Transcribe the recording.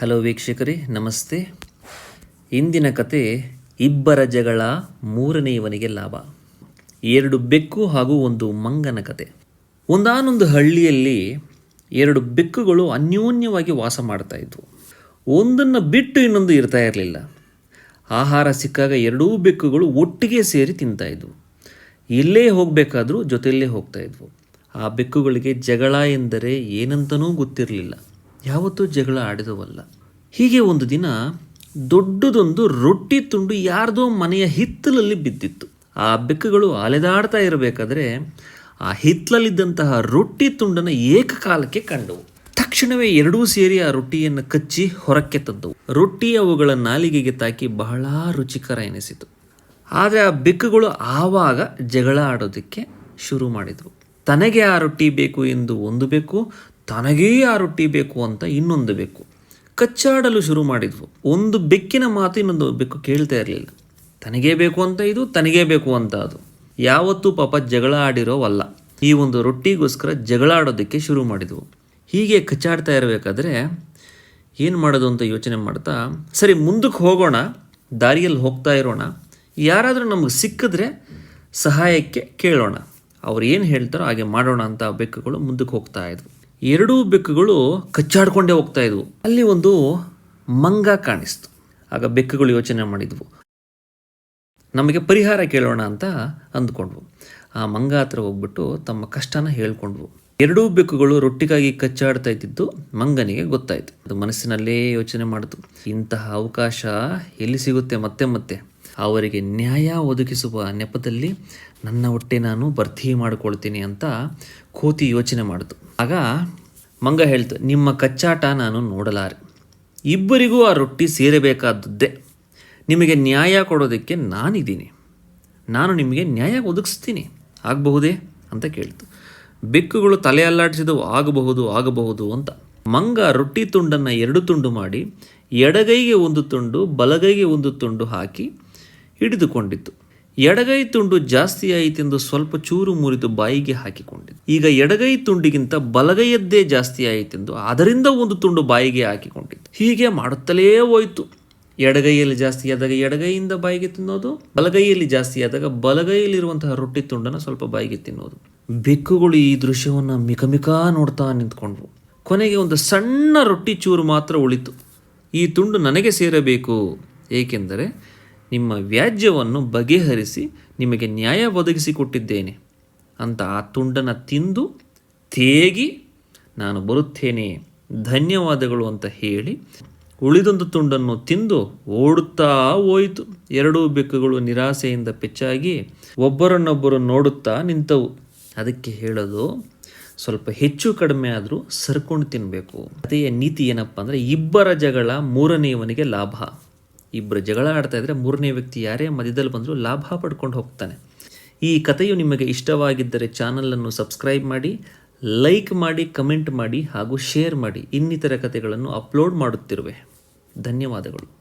Hello ವೀಕ್ಷಕರೇ, ನಮಸ್ತೆ. ಇಂದಿನ ಕತೆ ಇಬ್ಬರ ಜಗಳ ಮೂರನೆಯವನಿಗೆ ಲಾಭ. ಎರಡು ಬೆಕ್ಕು ಹಾಗೂ ಒಂದು ಮಂಗನ ಕತೆ. ಒಂದಾನೊಂದು ಹಳ್ಳಿಯಲ್ಲಿ ಎರಡು ಬೆಕ್ಕುಗಳು ಅನ್ಯೋನ್ಯವಾಗಿ ವಾಸ ಮಾಡ್ತಾ ಇದ್ವು. ಒಂದನ್ನು ಬಿಟ್ಟು ಇನ್ನೊಂದು ಇರ್ತಾ ಇರಲಿಲ್ಲ. ಆಹಾರ ಸಿಕ್ಕಾಗ ಎರಡೂ ಬೆಕ್ಕುಗಳು ಒಟ್ಟಿಗೆ ಸೇರಿ ತಿಂತಾ ಇದ್ವು. ಎಲ್ಲೇ ಹೋಗಬೇಕಾದ್ರೂ ಜೊತೆಯಲ್ಲೇ ಹೋಗ್ತಾ ಇದ್ವು. ಆ ಬೆಕ್ಕುಗಳಿಗೆ ಜಗಳ ಎಂದರೆ ಏನಂತನೂ ಗೊತ್ತಿರಲಿಲ್ಲ. ಯಾವತ್ತೂ ಜಗಳ ಆಡಿದವಲ್ಲ. ಹೀಗೆ ಒಂದು ದಿನ ದೊಡ್ಡದೊಂದು ರೊಟ್ಟಿ ತುಂಡು ಯಾರ್ದೋ ಮನೆಯ ಹಿತ್ತಲಲ್ಲಿ ಬಿದ್ದಿತ್ತು. ಆ ಬೆಕ್ಕುಗಳು ಅಲೆದಾಡ್ತಾ ಇರಬೇಕಾದ್ರೆ ಆ ಹಿತ್ತಲಲ್ಲಿದ್ದಂತಹ ರೊಟ್ಟಿ ತುಂಡನ್ನು ಏಕಕಾಲಕ್ಕೆ ಕಂಡವು. ತಕ್ಷಣವೇ ಎರಡೂ ಸೇರಿ ಆ ರೊಟ್ಟಿಯನ್ನು ಕಚ್ಚಿ ಹೊರಕ್ಕೆ ತಂದವು. ರೊಟ್ಟಿ ಅವುಗಳ ನಾಲಿಗೆಗೆ ತಾಕಿ ಬಹಳ ರುಚಿಕರ ಎನಿಸಿತು. ಆದರೆ ಆ ಬೆಕ್ಕುಗಳು ಆವಾಗ ಜಗಳ ಆಡೋದಕ್ಕೆ ಶುರು ಮಾಡಿದವು ತನಗೆ ಆ ರೊಟ್ಟಿ ಬೇಕು ಎಂದು ಒಂದು ಬೇಕು ತನಗೇ ಆ ರೊಟ್ಟಿ ಬೇಕು ಅಂತ ಇನ್ನೊಂದು ಬೇಕು ಕಚ್ಚಾಡಲು ಶುರು ಮಾಡಿದ್ವು. ಒಂದು ಬೆಕ್ಕಿನ ಮಾತು ಇನ್ನೊಂದು ಬೆಕ್ಕು ಕೇಳ್ತಾ ಇರಲಿಲ್ಲ. ತನಗೇ ಬೇಕು ಅಂತ ಇದು, ತನಗೇ ಬೇಕು ಅಂತ ಅದು. ಯಾವತ್ತೂ ಪಾಪ ಜಗಳ ಆಡಿರೋವಲ್ಲ. ಈ ಒಂದು ರೊಟ್ಟಿಗೋಸ್ಕರ ಜಗಳ ಆಡೋದಕ್ಕೆ ಶುರು ಮಾಡಿದ್ವು. ಹೀಗೆ ಕಚ್ಚಾಡ್ತಾ ಇರಬೇಕಾದ್ರೆ ಏನು ಮಾಡೋದು ಅಂತ ಯೋಚನೆ ಮಾಡ್ತಾ, ಸರಿ ಮುಂದಕ್ಕೆ ಹೋಗೋಣ, ದಾರಿಯಲ್ಲಿ ಹೋಗ್ತಾ ಇರೋಣ. ಯಾರಾದರೂ ನಮಗೆ ಸಿಕ್ಕಿದ್ರೆ ಸಹಾಯಕ್ಕೆ ಕೇಳೋಣ. ಅವ್ರು ಏನು ಹೇಳ್ತಾರೋ ಹಾಗೆ ಮಾಡೋಣ ಅಂತ ಬೆಕ್ಕುಗಳು ಮುಂದಕ್ಕೆ ಹೋಗ್ತಾ ಇದ್ವು. ಎರಡೂ ಬೆಕ್ಕುಗಳು ಕಚ್ಚಾಡ್ಕೊಂಡೇ ಹೋಗ್ತಾ ಇದ್ವು. ಅಲ್ಲಿ ಒಂದು ಮಂಗ ಕಾಣಿಸ್ತು. ಆಗ ಬೆಕ್ಕುಗಳು ಯೋಚನೆ ಮಾಡಿದ್ವು. ನಮಗೆ ಪರಿಹಾರ ಕೇಳೋಣ ಅಂತ ಅಂದ್ಕೊಂಡ್ವು. ಆ ಮಂಗ ಹತ್ರ ಹೋಗ್ಬಿಟ್ಟು ತಮ್ಮ ಕಷ್ಟನ ಹೇಳ್ಕೊಂಡ್ವು. ಎರಡೂ ಬೆಕ್ಕುಗಳು ರೊಟ್ಟಿಗಾಗಿ ಕಚ್ಚಾಡ್ತಾ ಇದ್ದಿದ್ದು ಮಂಗನಿಗೆ ಗೊತ್ತಾಯ್ತು. ಅದು ಮನಸ್ಸಿನಲ್ಲೇ ಯೋಚನೆ ಮಾಡಿತು. ಇಂತಹ ಅವಕಾಶ ಎಲ್ಲಿ ಸಿಗುತ್ತೆ ಮತ್ತೆ ಮತ್ತೆ? ಅವರಿಗೆ ನ್ಯಾಯ ಒದಗಿಸುವ ನೆಪದಲ್ಲಿ ನನ್ನ ಹೊಟ್ಟೆ ನಾನು ಭರ್ತಿ ಮಾಡಿಕೊಳ್ತೀನಿ ಅಂತ ಕೋತಿ ಯೋಚನೆ ಮಾಡಿತು. ಆಗ ಮಂಗ ಹೇಳ್ತು, ನಿಮ್ಮ ಕಚ್ಚಾಟ ನಾನು ನೋಡಲಾರೆ. ಇಬ್ಬರಿಗೂ ಆ ರೊಟ್ಟಿ ಸೇರಬೇಕಾದದ್ದೇ. ನಿಮಗೆ ನ್ಯಾಯ ಕೊಡೋದಕ್ಕೆ ನಾನಿದ್ದೀನಿ. ನಾನು ನಿಮಗೆ ನ್ಯಾಯ ಒದಗಿಸ್ತೀನಿ. ಆಗಬಹುದೇ? ಅಂತ ಕೇಳ್ತು. ಬೆಕ್ಕುಗಳು ತಲೆ ಅಲ್ಲಾಡಿಸಿದವು, ಆಗಬಹುದು ಆಗಬಹುದು ಅಂತ. ಮಂಗ ರೊಟ್ಟಿ ತುಂಡನ್ನು ಎರಡು ತುಂಡು ಮಾಡಿ ಎಡಗೈಗೆ ಒಂದು ತುಂಡು, ಬಲಗೈಗೆ ಒಂದು ತುಂಡು ಹಾಕಿ ಹಿಡಿದುಕೊಂಡಿತ್ತು. ಎಡಗೈ ತುಂಡು ಜಾಸ್ತಿ ಆಯಿತೆಂದು ಸ್ವಲ್ಪ ಚೂರು ಮುರಿದು ಬಾಯಿಗೆ ಹಾಕಿಕೊಂಡಿತು. ಈಗ ಎಡಗೈ ತುಂಡಿಗಿಂತ ಬಲಗೈಯದ್ದೇ ಜಾಸ್ತಿ ಆಯಿತೆಂದು ಅದರಿಂದ ಒಂದು ತುಂಡು ಬಾಯಿಗೆ ಹಾಕಿಕೊಂಡಿತ್ತು ಹೀಗೆ ಮಾಡುತ್ತಲೇ ಹೋಯಿತು. ಎಡಗೈಯಲ್ಲಿ ಜಾಸ್ತಿ ಆದಾಗ ಎಡಗೈಯಿಂದ ಬಾಯಿಗೆ ತಿನ್ನೋದು, ಬಲಗೈಯಲ್ಲಿ ಜಾಸ್ತಿ ಆದಾಗ ಬಲಗೈಯಲ್ಲಿರುವಂತಹ ರೊಟ್ಟಿ ತುಂಡನ್ನು ಸ್ವಲ್ಪ ಬಾಯಿಗೆ ತಿನ್ನೋದು. ಬೆಕ್ಕುಗಳು ಈ ದೃಶ್ಯವನ್ನು ಮಿಕಮಿಕ ನೋಡ್ತಾ ನಿಂತ್ಕೊಂಡ್ವು ಕೊನೆಗೆ ಒಂದು ಸಣ್ಣ ರೊಟ್ಟಿ ಚೂರು ಮಾತ್ರ ಉಳಿತು. ಈ ತುಂಡು ನನಗೆ ಸೇರಬೇಕು, ಏಕೆಂದರೆ ನಿಮ್ಮ ವ್ಯಾಜ್ಯವನ್ನು ಬಗೆಹರಿಸಿ ನಿಮಗೆ ನ್ಯಾಯ ಒದಗಿಸಿಕೊಟ್ಟಿದ್ದೇನೆ ಅಂತ ಆ ತುಂಡನ್ನು ತಿಂದು ತೇಗಿ, ನಾನು ಬರುತ್ತೇನೆ, ಧನ್ಯವಾದಗಳು ಅಂತ ಹೇಳಿ ಉಳಿದೊಂದು ತುಂಡನ್ನು ತಿಂದು ಓಡುತ್ತಾ ಹೋಯಿತು. ಎರಡೂ ಬೆಕ್ಕುಗಳು ನಿರಾಸೆಯಿಂದ ಪೆಚ್ಚಾಗಿ ಒಬ್ಬರನ್ನೊಬ್ಬರು ನೋಡುತ್ತಾ ನಿಂತವು. ಅದಕ್ಕೆ ಹೇಳೋದು, ಸ್ವಲ್ಪ ಹೆಚ್ಚು ಕಡಿಮೆ ಆದರೂ ಸರ್ಕೊಂಡು ತಿನ್ನಬೇಕು ಅದೇ ನೀತಿ ಏನಪ್ಪ ಅಂದರೆ ಇಬ್ಬರ ಜಗಳ ಮೂರನೆಯವನಿಗೆ ಲಾಭ. ಇಬ್ಬರು ಜಗಳ ಆಡ್ತಾ ಇದ್ರೆ ಮೂರನೇ ವ್ಯಕ್ತಿ ಯಾರೇ ಮಧ್ಯದಲ್ಲಿ ಬಂದರೂ ಲಾಭ ಪಡ್ಕೊಂಡು ಹೋಗ್ತಾನೆ. ಈ ಕಥೆಯು ನಿಮಗೆ ಇಷ್ಟವಾಗಿದ್ದರೆ ಚಾನಲನ್ನು ಸಬ್ಸ್ಕ್ರೈಬ್ ಮಾಡಿ ಲೈಕ್ ಮಾಡಿ ಕಮೆಂಟ್ ಮಾಡಿ ಹಾಗೂ ಶೇರ್ ಮಾಡಿ. ಇನ್ನಿತರ ಕಥೆಗಳನ್ನು ಅಪ್ಲೋಡ್ ಮಾಡುತ್ತಿರುವೆ. ಧನ್ಯವಾದಗಳು.